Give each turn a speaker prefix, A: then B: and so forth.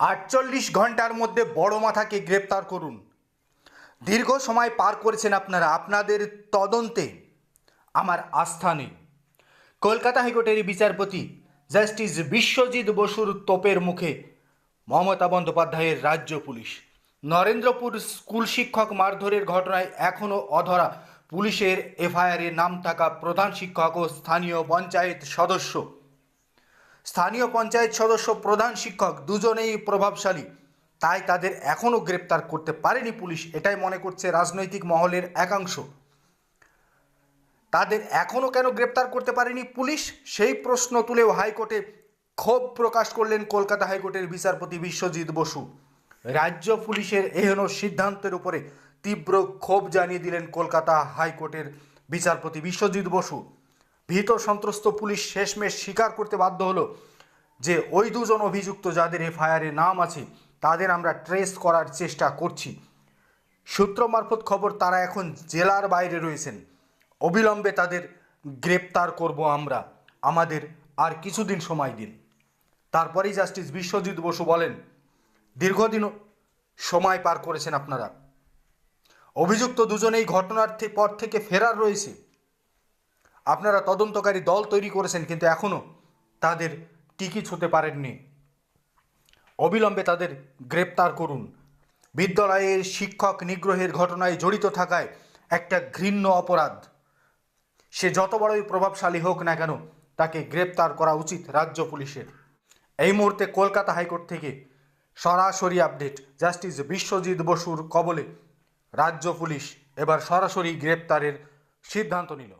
A: আটচল্লিশ ঘণ্টার মধ্যে বড় মাথাকে গ্রেপ্তার করুন। দীর্ঘ সময় পার করেছেন আপনারা, আপনাদের তদন্তে আমার আস্থা নেই। কলকাতা হাইকোর্টের বিচারপতি জাস্টিস বিশ্বজিৎ বসুর তোপের মুখে মমতা বন্দ্যোপাধ্যায়ের রাজ্য পুলিশ। নরেন্দ্রপুর স্কুল শিক্ষক মারধরের ঘটনায় এখনও অধরা পুলিশের এফআইআরে নাম থাকা প্রধান শিক্ষক ও স্থানীয় পঞ্চায়েত সদস্য। স্থানীয় পঞ্চায়েত সদস্য প্রধান শিক্ষক দুজনেই প্রভাবশালী। তাই তাদের এখনও গ্রেপ্তার করতে পারেনি পুলিশ, এটাই মনে করছে রাজনৈতিক মহলের একাংশ। তাদের এখনও কেন গ্রেপ্তার করতে পারেনি পুলিশ? সেই প্রশ্ন তুলেও হাইকোর্টে ক্ষোভ প্রকাশ করলেন কলকাতা হাইকোর্টের বিচারপতি বিশ্বজিৎ বসু। রাজ্য পুলিশের এহেন সিদ্ধান্তের উপরে তীব্র ক্ষোভ জানিয়ে দিলেন কলকাতা হাইকোর্টের বিচারপতি বিশ্বজিৎ বসু। ভীত সন্ত্রস্ত পুলিশ শেষমেশ স্বীকার করতে বাধ্য হলো যে ওই দুজন অভিযুক্ত যাদের এফআইআরে নাম আছে, তাদের আমরা ট্রেস করার চেষ্টা করছি। সূত্র মারফত খবর, তারা এখন জেলার বাইরে রয়েছেন। অবিলম্বে তাদের গ্রেপ্তার করব আমরা। আমাদের আর কিছুদিন সময় দিন। তারপরেই জাস্টিস বিশ্বজিৎ বসু বলেন, দীর্ঘদিন সময় পার করেছেন আপনারা। অভিযুক্ত দুজনেই ঘটনার পর থেকে ফেরার রয়েছে। আপনারা তদন্তকারী দল তৈরি করেছেন, কিন্তু এখনও তাদের টিকি ছুতে পারেননি। অবিলম্বে তাদের গ্রেপ্তার করুন। বিদ্যালয়ের শিক্ষক নিগ্রহের ঘটনায় জড়িত থাকায় একটা ঘৃণ্য অপরাধ। সে যত বড়ই প্রভাবশালী হোক না কেন, তাকে গ্রেপ্তার করা উচিত রাজ্য পুলিশের। এই মুহূর্তে কলকাতা হাইকোর্ট থেকে সরাসরি আপডেট। জাস্টিস বিশ্বজিৎ বসুর কবলে রাজ্য পুলিশ এবার সরাসরি গ্রেপ্তারের সিদ্ধান্ত নিল।